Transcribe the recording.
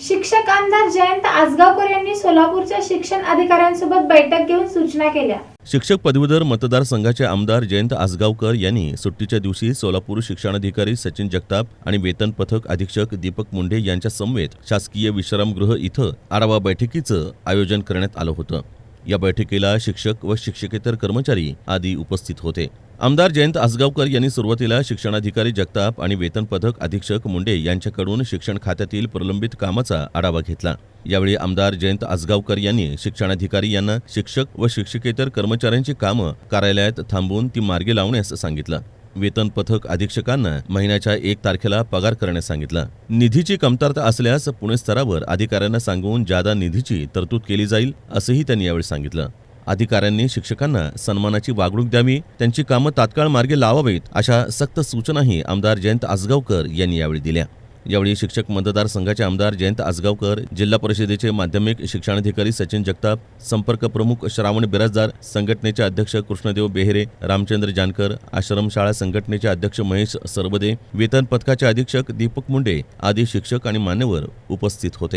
शिक्षक आमदार जयंत आसगावकर यांनी सोलापूरच्या शिक्षण अधिकाऱ्यांसोबत बैठक घेऊन सूचना केल्या. शिक्षक पदवीधर मतदारसंघाचे आमदार जयंत आसगावकर यांनी सुट्टीच्या दिवशी सोलापूर शिक्षणाधिकारी सचिन जगताप आणि वेतन पथक अधीक्षक दीपक मुंढे यांच्या समवेत शासकीय विश्रामगृह इथं आढावा बैठकीचं आयोजन करण्यात आलं होतं. या बैठकीला शिक्षक व शिक्षकेतर कर्मचारी आदी उपस्थित होते. आमदार जयंत आसगावकर यांनी सुरुवातीला शिक्षणाधिकारी जगताप आणि वेतन पथक अधीक्षक मुंडे यांच्याकडून शिक्षण खात्यातील प्रलंबित कामाचा आढावा घेतला. यावेळी आमदार जयंत आसगावकर यांनी शिक्षणाधिकारी यांना शिक्षक व शिक्षकेतर कर्मचाऱ्यांची कामं कार्यालयात थांबवून ती मार्गी लावण्यास सांगितलं. वेतन पथक अधीक्षकांना महिन्याच्या एक तारखेला पगार करण्यास सांगितलं. निधीची कमतरता असल्यास पुणे स्तरावर अधिकाऱ्यांना सांगून जादा निधीची तरतूद केली जाईल असंही त्यांनी यावेळी सांगितलं. अधिकाऱ्यांनी शिक्षकांना सन्मानाची वागणूक द्यावी त्यांची कामं तात्काळ मार्गे लावावीत अशा सक्त सूचनाही आमदार जयंत आसगावकर यांनी यावेळी दिल्या. यावेळी शिक्षक मतदारसंघाचे आमदार जयंत आसगावकर जिल्हा परिषदेचे माध्यमिक शिक्षणाधिकारी सचिन जगताप संपर्क प्रमुख श्रावण बिराजदार संघटनेचे अध्यक्ष कृष्णदेव बेहेरे रामचंद्र जानकर आश्रमशाळा संघटनेचे अध्यक्ष महेश सरबदे वेतन पथकाचे अधीक्षक दीपक मुंडे आदी शिक्षक आणि मान्यवर उपस्थित होते.